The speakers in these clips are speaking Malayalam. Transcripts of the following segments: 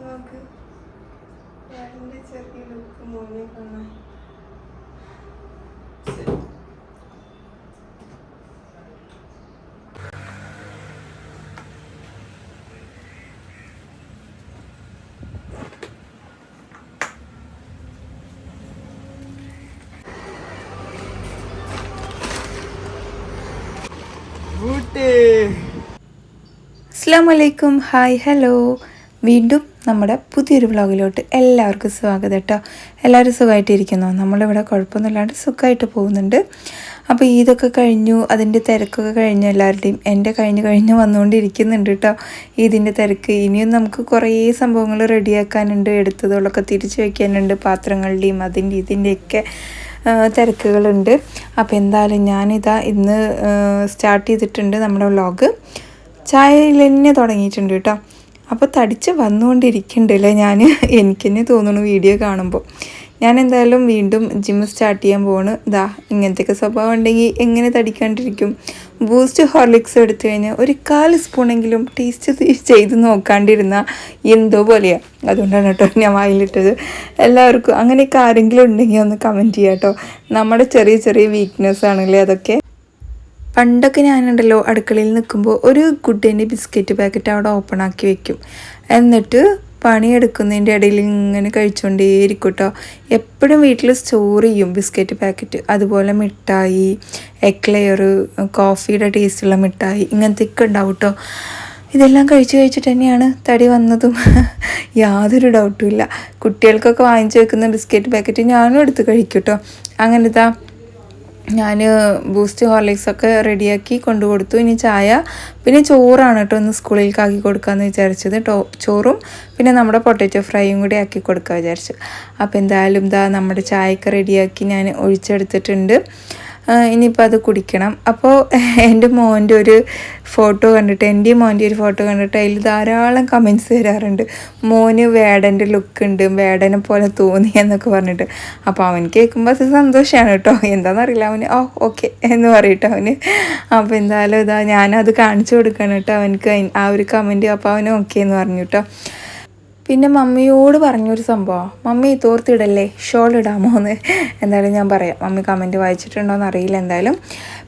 നോക്ക് രണ്ട് ചെറിയ ലുക്ക് മോനെ കാണാൻ. അസ്സാം വലൈക്കും ഹായ് ഹലോ. വീണ്ടും നമ്മുടെ പുതിയൊരു വ്ളോഗിലോട്ട് എല്ലാവർക്കും സ്വാഗതം കേട്ടോ എല്ലാവരും സുഖമായിട്ടിരിക്കുന്നു? നമ്മളിവിടെ കുഴപ്പമൊന്നുമില്ലാണ്ട് സുഖമായിട്ട് പോകുന്നുണ്ട്. അപ്പോൾ ഈദൊക്കെ കഴിഞ്ഞു അതിന്റെ തിരക്കൊക്കെ കഴിഞ്ഞു എല്ലാവരുടെയും എന്റെ കഴിഞ്ഞ് കഴിഞ്ഞ് വന്നുകൊണ്ടിരിക്കുന്നുണ്ട് കേട്ടോ ഇതിന്റെ തിരക്ക് ഇനിയും നമുക്ക് കുറേ സംഭവങ്ങൾ റെഡിയാക്കാനുണ്ട് എടുത്തതുകളൊക്കെ തിരിച്ചു വയ്ക്കാനുണ്ട് പാത്രങ്ങളുടെയും അതിന്റെ ഇതിന്റെയൊക്കെ തിരക്കുകളുണ്ട്. അപ്പോൾ എന്തായാലും ഞാനിതാ ഇന്ന് സ്റ്റാർട്ട് ചെയ്തിട്ടുണ്ട് നമ്മുടെ വ്ളോഗ്. ചായയിൽ തന്നെ തുടങ്ങിയിട്ടുണ്ട് കേട്ടോ അപ്പോൾ തടിച്ച് വന്നുകൊണ്ടിരിക്കുന്നുണ്ടല്ലേ ഞാൻ എനിക്ക് തന്നെ തോന്നുന്നു വീഡിയോ കാണുമ്പോൾ ഞാൻ എന്തായാലും വീണ്ടും ജിം സ്റ്റാർട്ട് ചെയ്യാൻ പോവാണ്. ഇതാ ഇങ്ങനത്തെയൊക്കെ സ്വഭാവം ഉണ്ടെങ്കിൽ എങ്ങനെ തടിക്കാണ്ടിരിക്കും? ബൂസ്റ്റ് ഹോർലിക്സ് എടുത്തു കഴിഞ്ഞാൽ ഒരു കാൽ സ്പൂണെങ്കിലും ടേസ്റ്റ് ചെയ്ത് നോക്കാണ്ടിരുന്ന എന്തോ പോലെയാണ് അതുകൊണ്ടാണ് കേട്ടോ ഞാൻ വായിലിട്ടത്. എല്ലാവർക്കും അങ്ങനെയൊക്കെ ആരെങ്കിലും ഉണ്ടെങ്കിൽ ഒന്ന് കമന്റ് ചെയ്യാം കേട്ടോ നമ്മുടെ ചെറിയ ചെറിയ വീക്ക്നെസ് ആണല്ലേ അതൊക്കെ. പണ്ടൊക്കെ ഞാനുണ്ടല്ലോ അടുക്കളയിൽ നിൽക്കുമ്പോൾ ഒരു ഗുഡിന്റെ ബിസ്ക്കറ്റ് പാക്കറ്റ് അവിടെ ഓപ്പൺ ആക്കി വെക്കും. എന്നിട്ട് പണിയെടുക്കുന്നതിന്റെ ഇടയിൽ ഇങ്ങനെ കഴിച്ചുകൊണ്ടേയിരിക്കും കേട്ടോ എപ്പോഴും വീട്ടിൽ സ്റ്റോർ ചെയ്യും ബിസ്ക്കറ്റ് പാക്കറ്റ്. അതുപോലെ മിഠായി എക്ലെയർ കോഫിയുടെ ടേസ്റ്റുള്ള മിഠായി ഇങ്ങനത്തെയൊക്കെ ഉണ്ടാവും കേട്ടോ ഇതെല്ലാം കഴിച്ച് കഴിച്ചിട്ട് തന്നെയാണ് തടി വന്നതും. യാതൊരു ഡൗട്ടും ഇല്ല. കുട്ടികൾക്കൊക്കെ വാങ്ങിച്ചു വെക്കുന്ന ബിസ്ക്കറ്റ് പാക്കറ്റ് ഞാനും എടുത്ത് കഴിക്കും കേട്ടോ അങ്ങനെ ഇതാ ഞാൻ ബൂസ്റ്റ് ഹോർലിക്സ് ഒക്കെ റെഡിയാക്കി കൊണ്ടു കൊടുത്തു ഇനി ചായ പിന്നെ ചോറാണ് കേട്ടോ ഒന്ന് സ്കൂളിലേക്ക് ആക്കി കൊടുക്കാമെന്ന് വിചാരിച്ചത്. ടോ ചോറും പിന്നെ നമ്മുടെ പൊട്ടാറ്റോ ഫ്രൈയും കൂടി ആക്കി കൊടുക്കാൻ വിചാരിച്ചു. അപ്പോൾ എന്തായാലും ഇതാ നമ്മുടെ ചായയൊക്കെ റെഡിയാക്കി ഞാൻ ഒഴിച്ചെടുത്തിട്ടുണ്ട്. ഇനിയിപ്പോൾ അത് കുടിക്കണം. അപ്പോൾ എന്റെ മോന്റെ ഒരു ഫോട്ടോ കണ്ടിട്ട് എന്റെ മോന്റെ ഒരു ഫോട്ടോ കണ്ടിട്ട് അതിൽ ധാരാളം കമൻസ് വരാറുണ്ട്. മോന് വേടന്റെ ലുക്ക് ഉണ്ട് വേടനെ പോലെ തോന്നി എന്നൊക്കെ പറഞ്ഞിട്ട്. അപ്പോൾ അവൻ കേൾക്കുമ്പോൾ അത് സന്തോഷമാണ് കേട്ടോ. എന്താണെന്നറിയില്ല അവന്. ഓ ഓക്കെ എന്ന് പറയട്ടോ അവന്. അപ്പോൾ എന്തായാലും ഇതാ ഞാനത് കാണിച്ചു കൊടുക്കണം കേട്ടോ അവനക്ക് ആ ഒരു കമന്റ് അപ്പോൾ അവന് ഓക്കെ എന്ന് പറഞ്ഞു കേട്ടോ. പിന്നെ മമ്മിയോട് പറഞ്ഞൊരു സംഭവം. മമ്മി തോർത്തിടല്ലേ? ഷോൾ ഇടാമോ എന്ന് എന്തായാലും ഞാൻ പറയാം. മമ്മി കമന്റ് വായിച്ചിട്ടുണ്ടോയെന്ന് അറിയില്ല എന്തായാലും.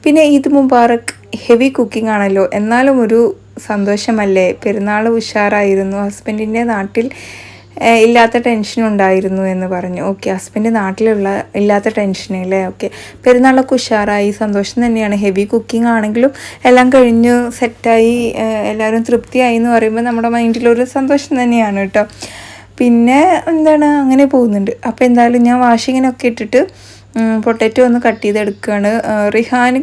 പിന്നെ ഈദ് മുബാറക് ഹെവി കുക്കിംഗ് ആണല്ലോ. എന്നാലും ഒരു സന്തോഷമല്ലേ? പെരുന്നാൾ ഉഷാറായിരുന്നു. ഹസ്ബൻഡിന്റെ നാട്ടിൽ ഇല്ലാത്ത ടെൻഷൻ ഉണ്ടായിരുന്നു എന്ന് പറഞ്ഞു. ഓക്കെ ഹസ്ബൻഡ് നാട്ടിലുള്ള ഇല്ലാത്ത ടെൻഷൻ അല്ലേ? ഓക്കെ പെരുന്നാളൊക്കെ ഉഷാറായി സന്തോഷം തന്നെയാണ്. ഹെവി കുക്കിംഗ് ആണെങ്കിലും എല്ലാം കഴിഞ്ഞു സെറ്റായി എല്ലാവരും തൃപ്തിയായി എന്ന് പറയുമ്പോൾ നമ്മുടെ മൈൻഡിലൊരു സന്തോഷം തന്നെയാണ് കേട്ടോ. പിന്നെ എന്താണ്? അങ്ങനെ പോകുന്നുണ്ട്. അപ്പോൾ എന്തായാലും ഞാൻ വാഷിങ്ങിനൊക്കെ ഇട്ടിട്ട് പൊട്ടറ്റോ ഒന്ന് കട്ട് ചെയ്തെടുക്കുകയാണ് റിഹാൻ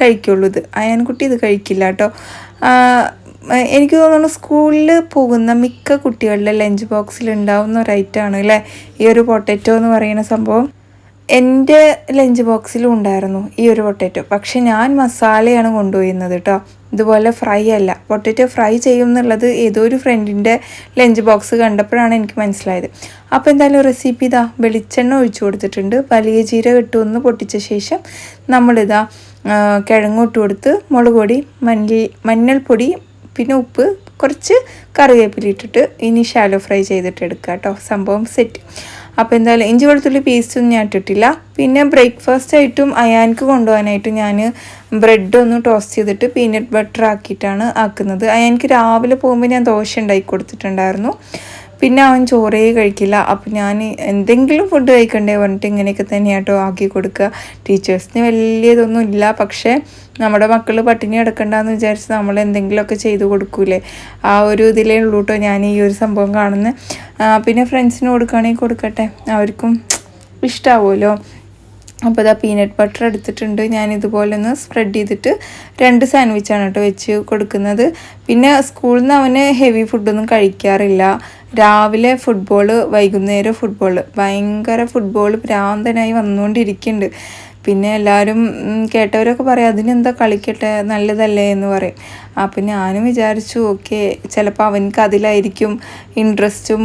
കഴിക്കുള്ളൂ ഇത്. അയാൻകുട്ടി ഇത് കഴിക്കില്ല കേട്ടോ. എനിക്ക് തോന്നുന്നു സ്കൂളിൽ പോകുന്ന മിക്ക കുട്ടികളുടെ ലഞ്ച് ബോക്സിൽ ഉണ്ടാവുന്ന ഒരു ഐറ്റമാണ് അല്ലേ? ഈ ഒരു പൊട്ടറ്റോ എന്ന് പറയുന്ന സംഭവം എന്റെ ലഞ്ച് ബോക്സിലും ഉണ്ടായിരുന്നു ഈ ഒരു പൊട്ടറ്റോ. പക്ഷെ ഞാൻ മസാലയാണ് കൊണ്ടുപോയിരുന്നത് കേട്ടോ. ഇതുപോലെ ഫ്രൈ അല്ല. പൊട്ടറ്റോ ഫ്രൈ ചെയ്യും എന്നുള്ളത് ഏതോ ഒരു ഫ്രണ്ടിന്റെ ലഞ്ച് ബോക്സ് കണ്ടപ്പോഴാണ് എനിക്ക് മനസ്സിലായത്. അപ്പോൾ എന്തായാലും റെസിപ്പി ഇതാ വെളിച്ചെണ്ണ ഒഴിച്ചു കൊടുത്തിട്ടുണ്ട്. വലിയ ജീരകം ഇട്ട് ഒന്ന് പൊട്ടിച്ച ശേഷം നമ്മളിതാ കിഴങ്ങോട്ട് കൊടുത്ത് മുളക് പൊടി മല്ലി മഞ്ഞൾപ്പൊടി പിന്നെ ഉപ്പ് കുറച്ച് കറിവേപ്പില ഇട്ടിട്ട് ഇനി ഷാലോ ഫ്രൈ ചെയ്തിട്ട് എടുക്കുക കേട്ടോ സംഭവം സെറ്റ് അപ്പോൾ എന്തായാലും ഇഞ്ചി വെളുത്തുള്ളി പേസ്റ്റൊന്നും ഞാൻ ഇട്ടിട്ടില്ല. പിന്നെ ബ്രേക്ക്ഫാസ്റ്റ് ആയിട്ടും അയാൻക്ക് കൊണ്ടുപോകാനായിട്ട് ഞാൻ ബ്രെഡ് ഒന്ന് ടോസ്റ്റ് ചെയ്തിട്ട് പീനട്ട് ബട്ടർ ആക്കിയിട്ടാണ് ആക്കുന്നത്. അയാൻക്ക് രാവിലെ പോകുമ്പോൾ ഞാൻ ദോശ ഉണ്ടാക്കി കൊടുത്തിട്ടുണ്ടായിരുന്നു. പിന്നെ അവൻ ചോറേ കഴിക്കില്ല. അപ്പം ഞാൻ എന്തെങ്കിലും ഫുഡ് കഴിക്കണ്ടേ പറഞ്ഞിട്ട് ഇങ്ങനെയൊക്കെ തന്നെയാട്ടോ ആക്കി കൊടുക്കുക. ടീച്ചേഴ്സിന് വലിയതൊന്നും ഇല്ല. പക്ഷേ നമ്മുടെ മക്കൾ പട്ടിണി കിടക്കണ്ടെന്ന് വിചാരിച്ച് നമ്മൾ എന്തെങ്കിലുമൊക്കെ ചെയ്ത് കൊടുക്കൂലേ? ആ ഒരു ഇതിലേ ഉള്ളൂ കേട്ടോ ഞാൻ ഈ ഒരു സംഭവം കാണുന്നത് പിന്നെ ഫ്രണ്ട്സിന് കൊടുക്കുകയാണെങ്കിൽ കൊടുക്കട്ടെ. അവർക്കും ഇഷ്ടാവുമല്ലോ അപ്പോൾ ഇതാ പീനട്ട് ബട്ടർ എടുത്തിട്ടുണ്ട്. ഞാൻ ഇതുപോലെ ഒന്ന് സ്പ്രെഡ് ചെയ്തിട്ട് രണ്ട് സാൻഡ്വിച്ചാണ് കേട്ടോ വെച്ച് കൊടുക്കുന്നത്. പിന്നെ സ്കൂളിൽ നിന്ന് അവന് ഹെവി ഫുഡൊന്നും കഴിക്കാറില്ല. രാവിലെ ഫുട്ബോൾ വൈകുന്നേരം ഫുട്ബോൾ ഭയങ്കര ഫുട്ബോൾ ഭ്രാന്തനായി വന്നുകൊണ്ടിരിക്കുന്നുണ്ട്. പിന്നെ എല്ലാവരും കേട്ടവരൊക്കെ പറയും അതിനെന്താ കളിക്കട്ടെ? നല്ലതല്ലേ? എന്ന് പറയും. അപ്പം ഞാനും വിചാരിച്ചു ഓക്കെ ചിലപ്പോൾ അവനക്ക് അതിലായിരിക്കും ഇൻട്രസ്റ്റും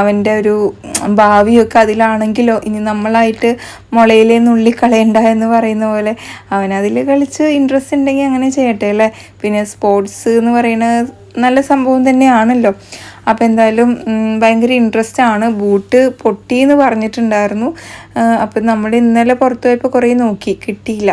അവന്റെ ഒരു ഭാവിയൊക്കെ അതിലാണെങ്കിലോ ഇനി നമ്മളായിട്ട് മുളയിലേ നുള്ളി കളയണ്ട എന്ന് പറയുന്ന പോലെ. അവനതിൽ കളിച്ച് ഇൻട്രസ്റ്റ് ഉണ്ടെങ്കിൽ അങ്ങനെ ചെയ്യട്ടെ അല്ലേ? പിന്നെ സ്പോർട്സ് എന്ന് പറയുന്നത് നല്ല സംഭവം തന്നെയാണല്ലോ. അപ്പോൾ എന്തായാലും ഭയങ്കര ഇൻട്രസ്റ്റ് ആണ്. ബൂട്ട് പൊട്ടി എന്ന് പറഞ്ഞിട്ടുണ്ടായിരുന്നു അപ്പം നമ്മൾ ഇന്നലെ പുറത്തു പോയപ്പോൾ കുറേ നോക്കി. കിട്ടിയില്ല.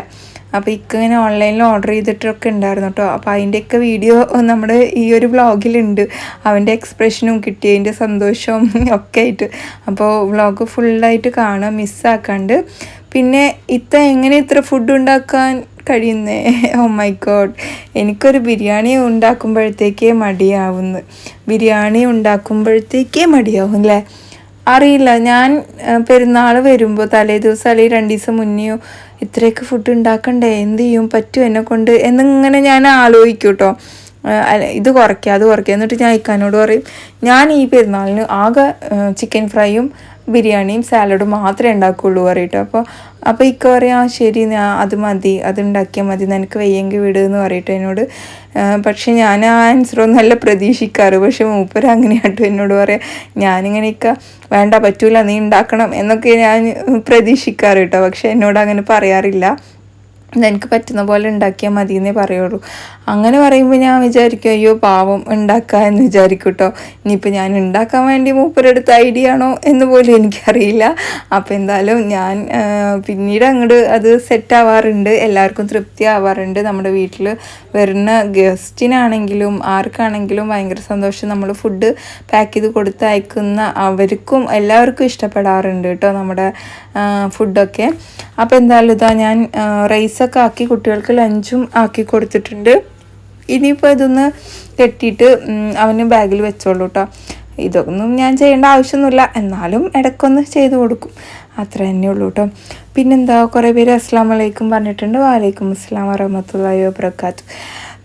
അപ്പോൾ ഇക്ക ഇങ്ങനെ ഓൺലൈനിൽ ഓർഡർ ചെയ്തിട്ടൊക്കെ ഉണ്ടായിരുന്നു കേട്ടോ അപ്പോൾ അതിന്റെയൊക്കെ വീഡിയോ നമ്മുടെ ഈ ഒരു വ്ളോഗിലുണ്ട് അവന്റെ എക്സ്പ്രഷനും കിട്ടിയതിന്റെ സന്തോഷവും ഒക്കെ ആയിട്ട്. അപ്പോൾ വ്ളോഗ് ഫുള്ളായിട്ട് കാണാം മിസ്സാക്കാണ്ട് പിന്നെ ഇത്ത എങ്ങനെ ഇത്ര ഫുഡ് ഉണ്ടാക്കാൻ കഴിയുന്നേ. ഓ മൈ ഗോഡ് എനിക്കൊരു ബിരിയാണി ഉണ്ടാക്കുമ്പോഴത്തേക്കേ മടിയാവുന്നു. ബിരിയാണി ഉണ്ടാക്കുമ്പോഴത്തേക്കേ മടിയാവും അല്ലേ? അറിയില്ല. ഞാൻ പെരുന്നാൾ വരുമ്പോൾ തലേ ദിവസം അല്ലെങ്കിൽ രണ്ട് ദിവസം മുന്നെയോ ഇത്രയൊക്കെ ഫുഡ് ഉണ്ടാക്കണ്ടേ? എന്ത് ചെയ്യും? പറ്റും എന്നെ കൊണ്ട്? എന്നിങ്ങനെ ഞാൻ ആലോചിക്കും കേട്ടോ ഇത് കുറയ്ക്കുക അത് കുറയ്ക്കുക എന്നിട്ട് ഞാൻ ഇക്കാനോട് പറയും ഞാൻ ഈ പെരുന്നാളിന് ആകെ ചിക്കൻ ഫ്രൈയും ബിരിയാണിയും സാലഡും മാത്രമേ ഉണ്ടാക്കുകയുള്ളൂ പറയട്ടോ. അപ്പോൾ അപ്പോൾ ഇക്ക പറയാം ശരി ഞാൻ അത് മതി അത് ഉണ്ടാക്കിയാൽ മതി നിനക്ക് വയ്യെങ്കിൽ വിട് എന്ന് പറയട്ടെ എന്നോട്. പക്ഷേ ഞാൻ ആ ആൻസറൊന്നും നല്ല പ്രതീക്ഷിക്കാറ്. പക്ഷെ മൂപ്പര് അങ്ങനെയാട്ടോ എന്നോട് പറയാം ഞാനിങ്ങനെയൊക്കെ വേണ്ട പറ്റൂല നീ ഉണ്ടാക്കണം എന്നൊക്കെ ഞാൻ പ്രതീക്ഷിക്കാറ് കേട്ടോ. പക്ഷെ എന്നോട് അങ്ങനെ പറയാറില്ല. എനിക്ക് പറ്റുന്ന പോലെ ഉണ്ടാക്കിയാൽ മതി എന്നേ പറയുള്ളൂ. അങ്ങനെ പറയുമ്പോൾ ഞാൻ വിചാരിക്കും അയ്യോ പാവം ഉണ്ടാക്കുക എന്ന് വിചാരിക്കും കേട്ടോ ഇനിയിപ്പോൾ ഞാൻ ഉണ്ടാക്കാൻ വേണ്ടി മൂപ്പരെടുത്ത ഐഡിയ ആണോ എന്ന് പോലും എനിക്കറിയില്ല. അപ്പോൾ എന്തായാലും ഞാൻ പിന്നീട് അങ്ങോട്ട് അത് സെറ്റ് ആവാറുണ്ട്. എല്ലാവർക്കും തൃപ്തി ആവാറുണ്ട്. നമ്മുടെ വീട്ടിൽ വരുന്ന ഗസ്റ്റിനാണെങ്കിലും ആർക്കാണെങ്കിലും ഭയങ്കര സന്തോഷം. നമ്മൾ ഫുഡ് പാക്ക് ചെയ്ത് കൊടുത്ത് അയക്കുന്ന അവർക്കും എല്ലാവർക്കും ഇഷ്ടപ്പെടാറുണ്ട് കേട്ടോ നമ്മുടെ ഫുഡൊക്കെ അപ്പോൾ എന്തായാലും ഇതാ ഞാൻ റൈസൊക്കെ ആക്കി കുട്ടികൾക്ക് ലഞ്ചും ആക്കി കൊടുത്തിട്ടുണ്ട്. ഇനിയിപ്പോൾ ഇതൊന്ന് കെട്ടിയിട്ട് അവന് ബാഗിൽ വെച്ചോളൂ കേട്ടോ ഇതൊന്നും ഞാൻ ചെയ്യേണ്ട ആവശ്യമൊന്നുമില്ല. എന്നാലും ഇടയ്ക്കൊന്ന് ചെയ്തു കൊടുക്കും. അത്ര തന്നെ ഉള്ളൂ കേട്ടോ പിന്നെന്താ കുറേ പേര് അസ്സാം വലൈക്കും പറഞ്ഞിട്ടുണ്ട്. വാലൈക്കും അസ്സാം വറഹമത്തല്ലാ വബർക്കാത്തു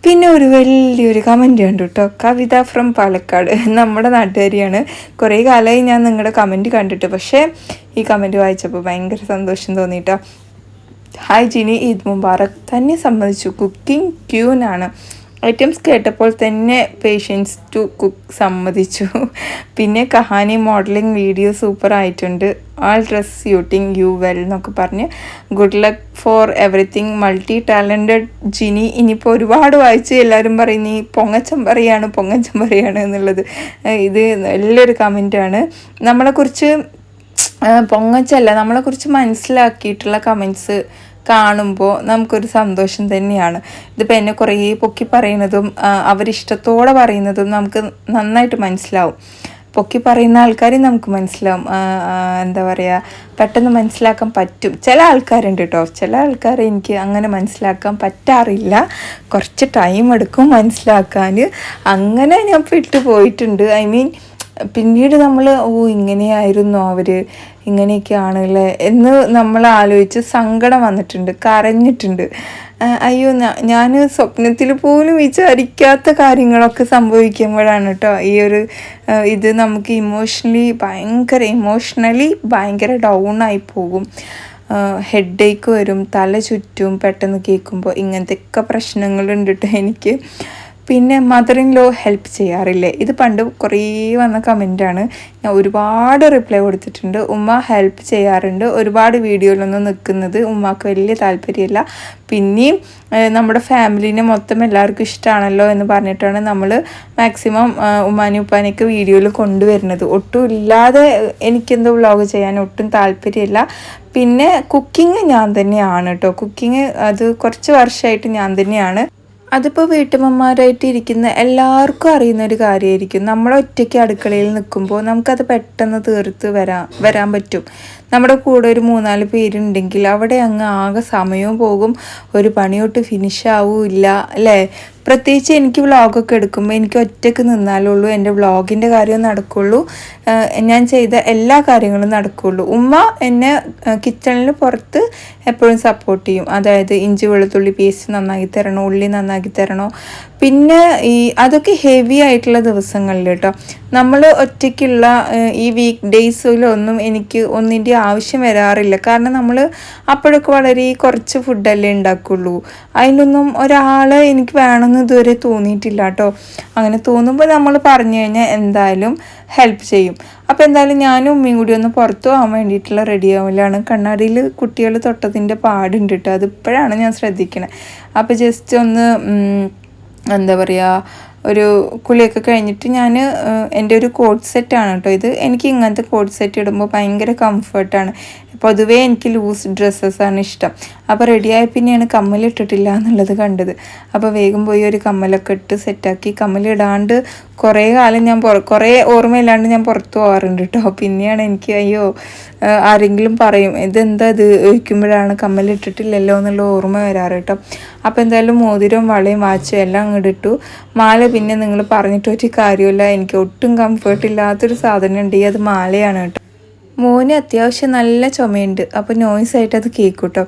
പിന്നെ ഒരു വലിയൊരു കമന്റ് ഉണ്ട് കേട്ടോ കവിത ഫ്രം പാലക്കാട്. നമ്മുടെ നാട്ടുകാരിയാണ്. കുറേ കാലമായി ഞാൻ നിങ്ങളുടെ കമന്റ് കണ്ടിട്ട്. പക്ഷേ ഈ കമന്റ് വായിച്ചപ്പോൾ ഭയങ്കര സന്തോഷം തോന്നിയിട്ടോ ഹായ് ജിനി ഈദ് മുബാറക്. തന്നെ സംബന്ധിച്ചു കുക്കിംഗ് ക്യൂനാണ് ഐറ്റംസ് കേട്ടപ്പോൾ തന്നെ പേഷ്യൻസ് ടു കുക്ക് സമ്മതിച്ചു. പിന്നെ കഹാനി മോഡലിംഗ് വീഡിയോ സൂപ്പർ ആയിട്ടുണ്ട്. All dress suiting you well എന്നൊക്കെ പറഞ്ഞ്. Good luck for everything multi talented Jini ഇനിയിപ്പോൾ ഒരുപാട് വായിച്ച് എല്ലാവരും പറയും നീ പൊങ്ങച്ചം പറയാണ് പൊങ്ങച്ചം പറയാണ് എന്നുള്ളത്. ഇത് നല്ലൊരു കമന്റാണ് നമ്മളെക്കുറിച്ച് പൊങ്ങച്ചല്ല നമ്മളെക്കുറിച്ച് മനസ്സിലാക്കിയിട്ടുള്ള കമൻസ് കാണുമ്പോൾ നമുക്കൊരു സന്തോഷം തന്നെയാണ്. ഇതിപ്പോൾ എന്നെ കുറേ പൊക്കി പറയുന്നതും അവരിഷ്ടത്തോടെ പറയുന്നതും നമുക്ക് നന്നായിട്ട് മനസ്സിലാവും. പൊക്കി പറയുന്ന ആൾക്കാരെ നമുക്ക് മനസ്സിലാവും. എന്താ പറയുക പെട്ടെന്ന് മനസ്സിലാക്കാൻ പറ്റും. ചില ആൾക്കാരുണ്ട് കേട്ടോ ചില ആൾക്കാരെ എനിക്ക് അങ്ങനെ മനസ്സിലാക്കാൻ പറ്റാറില്ല. കുറച്ച് ടൈം എടുക്കും മനസ്സിലാക്കാൻ. അങ്ങനെ ഞാൻ പെട്ടു പോയിട്ടുണ്ട്. ഐ മീൻ പിന്നീട് നമ്മൾ ഓ ഇങ്ങനെയായിരുന്നു അവർ ഇങ്ങനെയൊക്കെയാണല്ലേ? എന്ന് നമ്മൾ ആലോചിച്ച് സങ്കടം വന്നിട്ടുണ്ട് കരഞ്ഞിട്ടുണ്ട്. അയ്യോ ഞാൻ സ്വപ്നത്തിൽ പോലും വിചാരിക്കാത്ത കാര്യങ്ങളൊക്കെ സംഭവിക്കുമ്പോഴാണ് കേട്ടോ ഈ ഒരു ഇത് നമുക്ക് ഇമോഷണലി ഭയങ്കര ഇമോഷണലി ഭയങ്കര ഡൗൺ ആയി പോകും. ഹെഡ് ഏക്ക് വരും തല ചുറ്റും പെട്ടെന്ന് കേൾക്കുമ്പോൾ ഇങ്ങനത്തെയൊക്കെ പ്രശ്നങ്ങളുണ്ട് കേട്ടോ എനിക്ക്. പിന്നെ മദർ ഇൻ ലോ ഹെൽപ്പ് ചെയ്യാറില്ലേ? ഇത് പണ്ട് കുറേ വന്ന കമന്റാണ് ഞാൻ ഒരുപാട് റിപ്ലൈ കൊടുത്തിട്ടുണ്ട്. ഉമ്മ ഹെൽപ്പ് ചെയ്യാറുണ്ട്. ഒരുപാട് വീഡിയോയിലൊന്നും നിൽക്കുന്നത് ഉമ്മക്ക് വലിയ താല്പര്യമില്ല. പിന്നെയും നമ്മുടെ ഫാമിലിനെ മൊത്തം എല്ലാവർക്കും ഇഷ്ടമാണല്ലോ എന്ന് പറഞ്ഞിട്ടാണ് നമ്മൾ മാക്സിമം ഉമ്മാനും ഉപ്പാനെയൊക്കെ വീഡിയോയിൽ കൊണ്ടുവരുന്നത്. ഒട്ടും ഇല്ലാതെ എനിക്കെന്തോ വ്ളോഗ് ചെയ്യാൻ ഒട്ടും താല്പര്യമില്ല. പിന്നെ കുക്കിംഗ് ഞാൻ തന്നെയാണ് കേട്ടോ കുക്കിംഗ് അത് കുറച്ച് വർഷമായിട്ട് ഞാൻ തന്നെയാണ്. അതിപ്പോൾ വീട്ടമ്മമാരായിട്ട് ഇരിക്കുന്ന എല്ലാവർക്കും അറിയുന്ന ഒരു കാര്യമായിരിക്കും നമ്മൾ ഒറ്റയ്ക്ക് അടുക്കളയിൽ നിൽക്കുമ്പോൾ നമുക്കത് പെട്ടെന്ന് തീർത്ത് വരാൻ വരാൻ പറ്റും. നമ്മുടെ കൂടെ ഒരു മൂന്നാൽ പേരുണ്ടെങ്കിൽ അവിടെ അങ്ങ് ആകെ സമയവും പോകും. ഒരു പണിയോട്ട് ഫിനിഷ് ആവില്ല അല്ലേ? പ്രത്യേകിച്ച് എനിക്ക് വ്ളോഗൊക്കെ എടുക്കുമ്പോൾ എനിക്ക് ഒറ്റയ്ക്ക് നിന്നാലുള്ളൂ എന്റെ വ്ളോഗിന്റെ കാര്യം നടക്കുള്ളൂ ഞാൻ ചെയ്ത എല്ലാ കാര്യങ്ങളും നടക്കുള്ളൂ. ഉമ്മ എന്നെ കിച്ചണിൽ പുറത്ത് എപ്പോഴും സപ്പോർട്ട് ചെയ്യും. അതായത് ഇഞ്ചി വെളുത്തുള്ളി പേസ്റ്റ് നന്നാക്കി തരണോ ഉള്ളി നന്നാക്കി തരണോ. പിന്നെ ഈ അതൊക്കെ ഹെവി ആയിട്ടുള്ള ദിവസങ്ങളിൽ കേട്ടോ നമ്മൾ ഒറ്റയ്ക്കുള്ള ഈ വീക്ക് ഡേയ്സിലൊന്നും എനിക്ക് ഒന്നിന്റെ ആവശ്യം വരാറില്ല. കാരണം നമ്മൾ അപ്പോഴൊക്കെ വളരെ കുറച്ച് ഫുഡല്ലേ ഉണ്ടാക്കുള്ളൂ. അതിനൊന്നും ഒരാൾ എനിക്ക് വേണമെന്ന് ഇതുവരെ തോന്നിയിട്ടില്ല കേട്ടോ അങ്ങനെ തോന്നുമ്പോൾ നമ്മൾ പറഞ്ഞു കഴിഞ്ഞാൽ എന്തായാലും ഹെൽപ്പ് ചെയ്യും. അപ്പോൾ എന്തായാലും ഞാനും ഉമ്മയും കൂടി ഒന്ന് പുറത്തു പോകാൻ വേണ്ടിയിട്ടുള്ള റെഡി ആവലാണ്. കണ്ണാടിയിൽ കുട്ടികൾ തൊട്ടതിന്റെ പാടുണ്ട് കേട്ടോ. അതിപ്പോഴാണ് ഞാൻ ശ്രദ്ധിക്കണത് അപ്പോൾ ജസ്റ്റ് ഒന്ന് എന്താ പറയുക ഒരു കുളിയൊക്കെ കഴിഞ്ഞിട്ട് ഞാൻ എന്റെ ഒരു കോട്ട് സെറ്റാണ് കേട്ടോ ഇത്. എനിക്ക് ഇങ്ങനത്തെ കോട്ട് സെറ്റ് ഇടുമ്പോൾ ഭയങ്കര കംഫർട്ടാണ് പൊതുവേ എനിക്ക് ലൂസ് ഡ്രസ്സസ് ആണ് ഇഷ്ടം. അപ്പോൾ റെഡിയായി പിന്നെയാണ് കമ്മലിട്ടിട്ടില്ല എന്നുള്ളത് കണ്ടത്. അപ്പോൾ വേഗം പോയി ഒരു കമ്മലൊക്കെ ഇട്ട് സെറ്റാക്കി കമ്മലിടാണ്ട് കുറേ കാലം ഞാൻ പുറ കുറേ ഓർമ്മയില്ലാണ്ട് ഞാൻ പുറത്ത് പോകാറുണ്ട് കേട്ടോ പിന്നെയാണ് എനിക്ക് അയ്യോ ആരെങ്കിലും പറയും ഇതെന്താ ഇത്? ഒഴിക്കുമ്പോഴാണ് കമ്മലിട്ടിട്ടില്ലല്ലോ എന്നുള്ള ഓർമ്മ വരാറ് കേട്ടോ അപ്പോൾ എന്തായാലും മോതിരവും വളയും വാച്ചും എല്ലാം അങ്ങോട്ട് ഇട്ടു. മാല പിന്നെ നിങ്ങൾ പറഞ്ഞിട്ട് ഒരു കാര്യമില്ല എനിക്ക് ഒട്ടും കംഫേർട്ട് ഇല്ലാത്തൊരു സാധനം ഉണ്ട് അത് മാലയാണ് കേട്ടോ മോന് അത്യാവശ്യം നല്ല ചുമയുണ്ട്. അപ്പോൾ നോയ്സ് ആയിട്ട് അത് കേൾക്കും കേട്ടോ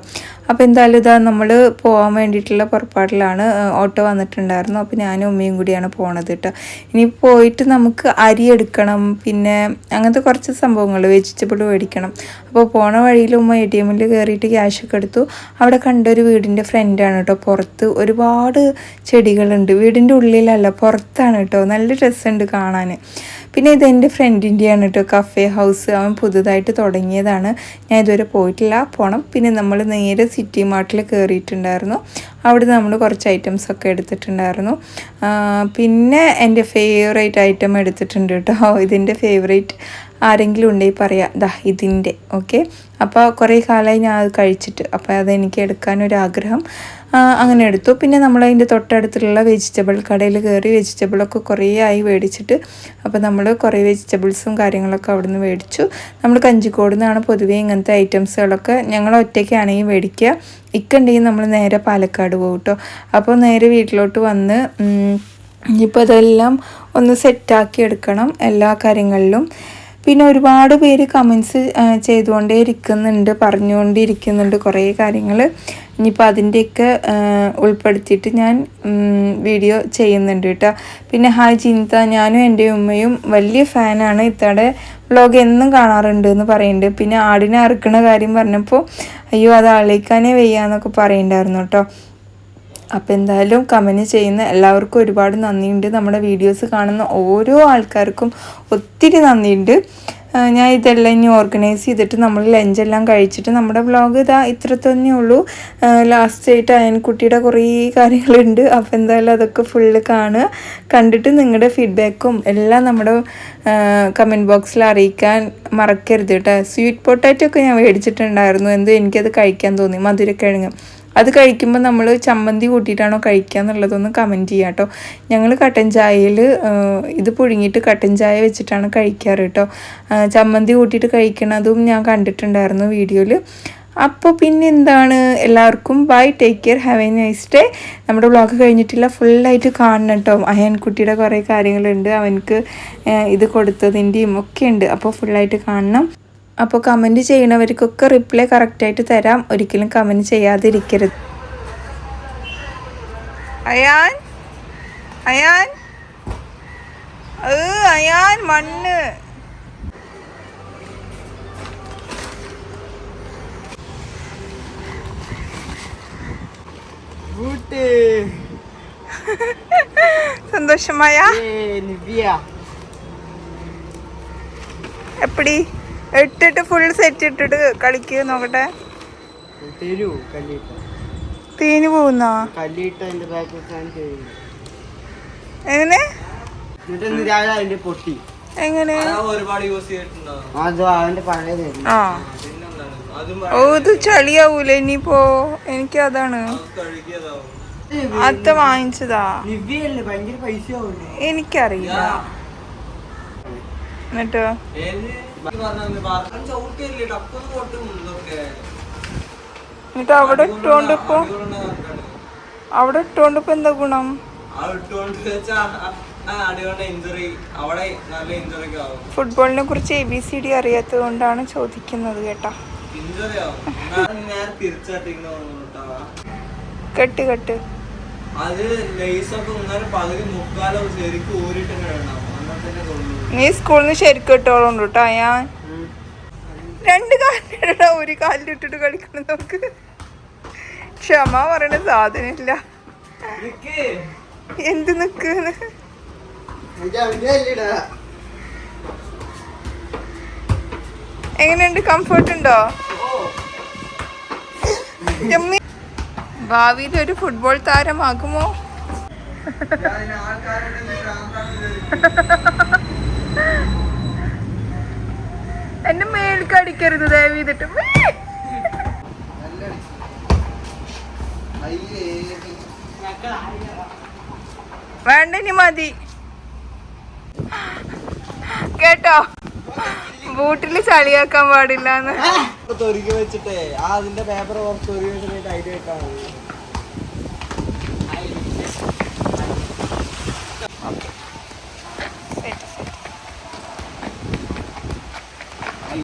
അപ്പോൾ എന്തായാലും ഇതാ നമ്മൾ പോകാൻ വേണ്ടിയിട്ടുള്ള പുറപ്പാടിലാണ് ഓട്ടോ വന്നിട്ടുണ്ടായിരുന്നു. അപ്പോൾ ഞാനും ഉമ്മയും കൂടിയാണ് പോണത് കേട്ടോ ഇനി പോയിട്ട് നമുക്ക് അരി എടുക്കണം പിന്നെ അങ്ങനത്തെ കുറച്ച് സംഭവങ്ങൾ വെജിറ്റബിൾ മേടിക്കണം. അപ്പോൾ പോണ വഴിയിൽ ഉമ്മ എ ടി എമ്മിൽ കയറിയിട്ട് ക്യാഷൊക്കെ എടുത്തു. അവിടെ കണ്ട ഒരു വീടിന്റെ ഫ്രണ്ടാണ് കേട്ടോ പുറത്ത് ഒരുപാട് ചെടികളുണ്ട്. വീടിന്റെ ഉള്ളിലല്ല പുറത്താണ് കേട്ടോ നല്ല രസമുണ്ട് കാണാൻ. പിന്നെ ഇത് എന്റെ ഫ്രണ്ടിന്റെയാണ് കേട്ടോ കഫേ ഹൗസ് അവൻ പുതുതായിട്ട് തുടങ്ങിയതാണ്. ഞാൻ ഇതുവരെ പോയിട്ടില്ല. പോണം. പിന്നെ നമ്മൾ നേരെ സിറ്റി മാർട്ടിൽ കയറിയിട്ടുണ്ടായിരുന്നു അവിടെ നമ്മൾ കുറച്ച് ഐറ്റംസ് ഒക്കെ എടുത്തിട്ടുണ്ടായിരുന്നു. പിന്നെ എന്റെ ഫേവറേറ്റ് ഐറ്റം എടുത്തിട്ടുണ്ട് കേട്ടോ. ഇതിന്റെ ഫേവറേറ്റ് ആരെങ്കിലും ഉണ്ടെങ്കിൽ പറയാം ദാ ഇതിന്റെ. ഓക്കെ? അപ്പോൾ കുറേ കാലമായി ഞാൻ അത് കഴിച്ചിട്ട് അപ്പോൾ അതെനിക്ക് എടുക്കാനൊരാഗ്രഹം അങ്ങനെ എടുത്തു. പിന്നെ നമ്മൾ അതിന്റെ തൊട്ടടുത്തുള്ള വെജിറ്റബിൾ കടയിൽ കയറി വെജിറ്റബിളൊക്കെ കുറേ ആയി മേടിച്ചിട്ട് അപ്പോൾ നമ്മൾ കുറേ വെജിറ്റബിൾസും കാര്യങ്ങളൊക്കെ അവിടെ നിന്ന് മേടിച്ചു. നമ്മൾ കഞ്ചിക്കോട് നിന്നാണ് പൊതുവേ ഇങ്ങനത്തെ ഐറ്റംസുകളൊക്കെ ഞങ്ങൾ ഒറ്റയ്ക്കാണെങ്കിൽ മേടിക്കുക. ഇക്കുണ്ടെങ്കിൽ നമ്മൾ നേരെ പാലക്കാട് പോകും കേട്ടോ. അപ്പോൾ നേരെ വീട്ടിലോട്ട് വന്ന് ഇപ്പോൾ അതെല്ലാം ഒന്ന് സെറ്റാക്കി എടുക്കണം എല്ലാ കാര്യങ്ങളിലും. പിന്നെ ഒരുപാട് പേര് കമൻസ് ചെയ്തുകൊണ്ടേ ഇരിക്കുന്നുണ്ട് പറഞ്ഞുകൊണ്ടിരിക്കുന്നുണ്ട് കുറേ കാര്യങ്ങൾ ഇനിയിപ്പോൾ അതിന്റെയൊക്കെ ഉൾപ്പെടുത്തിയിട്ട് ഞാൻ വീഡിയോ ചെയ്യുന്നുണ്ട് കേട്ടോ. പിന്നെ ഹായ് ചിന്ത ഞാനും എന്റെ ഉമ്മയും വലിയ ഫാനാണ് ഇത്തടെ വ്ളോഗ് എന്നും കാണാറുണ്ട് എന്ന് പറയുന്നുണ്ട് പിന്നെ ആടിനെ അറുക്കണ കാര്യം പറഞ്ഞപ്പോൾ അയ്യോ അത് ആളിക്കാനേ വയ്യാന്നൊക്കെ പറയുന്നുണ്ടായിരുന്നു കേട്ടോ. അപ്പോൾ എന്തായാലും കമന്റ് ചെയ്യുന്ന എല്ലാവർക്കും ഒരുപാട് നന്ദിയുണ്ട്. നമ്മുടെ വീഡിയോസ് കാണുന്ന ഓരോ ആൾക്കാർക്കും ഒത്തിരി നന്ദിയുണ്ട്. ഞാൻ ഇതെല്ലാം ഇനി ഓർഗനൈസ് ചെയ്തിട്ട് നമ്മൾ ലഞ്ചെല്ലാം കഴിച്ചിട്ട് നമ്മുടെ വ്ളോഗ് ഇതാ ഇത്ര തന്നെ ഉള്ളൂ ലാസ്റ്റ് ആയിട്ട് അയൻകുട്ടിയുടെ കുറേ കാര്യങ്ങളുണ്ട്. അപ്പോൾ എന്തായാലും അതൊക്കെ ഫുള്ള് കാണുക. കണ്ടിട്ട് നിങ്ങളുടെ ഫീഡ്ബാക്കും എല്ലാം നമ്മുടെ കമന്റ് ബോക്സിൽ അറിയിക്കാൻ മറക്കരുത് കേട്ടോ. സ്വീറ്റ് പൊട്ടാറ്റോ ഒക്കെ ഞാൻ മേടിച്ചിട്ടുണ്ടായിരുന്നു. എന്തോ എനിക്കത് കഴിക്കാൻ തോന്നി. മധുരക്കിഴങ്ങ്. അത് കഴിക്കുമ്പോൾ നമ്മൾ ചമ്മന്തി കൂട്ടിയിട്ടാണോ കഴിക്കുക എന്നുള്ളതൊന്ന് കമന്റ് ചെയ്യാം കേട്ടോ. ഞങ്ങൾ കട്ടൻ ചായയിൽ ഇത് പുഴുങ്ങിയിട്ട് കട്ടൻ ചായ വെച്ചിട്ടാണ് കഴിക്കാറ് കേട്ടോ. ചമ്മന്തി കൂട്ടിയിട്ട് കഴിക്കണതും ഞാൻ കണ്ടിട്ടുണ്ടായിരുന്നു വീഡിയോയിൽ അപ്പോൾ പിന്നെ എന്താണ്? എല്ലാവർക്കും bye take care have a nice day നമ്മുടെ ബ്ലോഗ് കഴിഞ്ഞിട്ടില്ല ഫുള്ളായിട്ട് കാണണം കേട്ടോ. അയൻകുട്ടിയുടെ കുറേ കാര്യങ്ങളുണ്ട് അവനക്ക് ഇത് കൊടുത്തതിന്റെയും ഒക്കെ ഉണ്ട്. അപ്പോൾ ഫുള്ളായിട്ട് കാണണം. അപ്പോൾ കമന്റ് ചെയ്യണവർക്കൊക്കെ റിപ്ലൈ കറക്റ്റായിട്ട് തരാം. ഒരിക്കലും കമന്റ് ചെയ്യാതിരിക്കരുത്. അയാൻ? അയാൻ? ഏ, അയാൻ മണ്ണ്! സന്തോഷമായ! എപ്പടി? ഇട്ടിട്ട് ഫുൾ സെറ്റ് ഇട്ടിട്ട് കളിക്കുക നോക്കട്ടെ. തീന് പോകുന്നോ? എങ്ങനെ? എങ്ങനെ? ഓ ഇത് ചളിയാവൂല ഇനിയിപ്പോ? എനിക്ക് അതാണ്. അത്ത വാങ്ങിച്ചതാ. എനിക്കറിയില്ല. എന്നിട്ടോ? എന്നിട്ട് അവിടെ ഇട്ടോണ്ട് ഇപ്പൊ? അവിടെ ഇട്ടോണ്ട് ഇപ്പൊ എന്താ ഗുണം? ഫുട്ബോളിനെ കുറിച്ച് എ ബി സി ഡി അറിയാത്തത് കൊണ്ടാണ് ചോദിക്കുന്നത് കേട്ടാ. കെട്ട് കെട്ട്. അത് ലേസൊക്കെ പകുതി മുക്കാലോ ശരിക്കും ഊരിട്ട് നീ സ്കൂളിൽ നിന്ന് ശരിക്കും ഇട്ടോളുണ്ട് കേട്ടോ ഞാൻ രണ്ട് കാലിലിട ഒരു കാലിലിട്ടിട്ട് കളിക്കണം നമുക്ക്. ക്ഷമ പറയണ സാധനമില്ല. നിക്ക്. എന്ത് നിക്കുന്ന് എങ്ങനെയുണ്ട്? കംഫർട്ട് ഉണ്ടോ യമ്മി. ഭാവിയിൽ ഒരു ഫുട്ബോൾ താരമാകുമോ? എന്നെ മേൽക്ക് അടിക്കരുത് ദയവ് ചെയ്തിട്ട് വേണ്ട ഇനി മതി. കേട്ടോ? ബൂട്ടിൽ ചളിയാക്കാൻ പാടില്ല എന്ന് വെച്ചിട്ടേ അതിന്റെ പേപ്പർ കുറച്ച് ഒരു ഐഡിയ മതി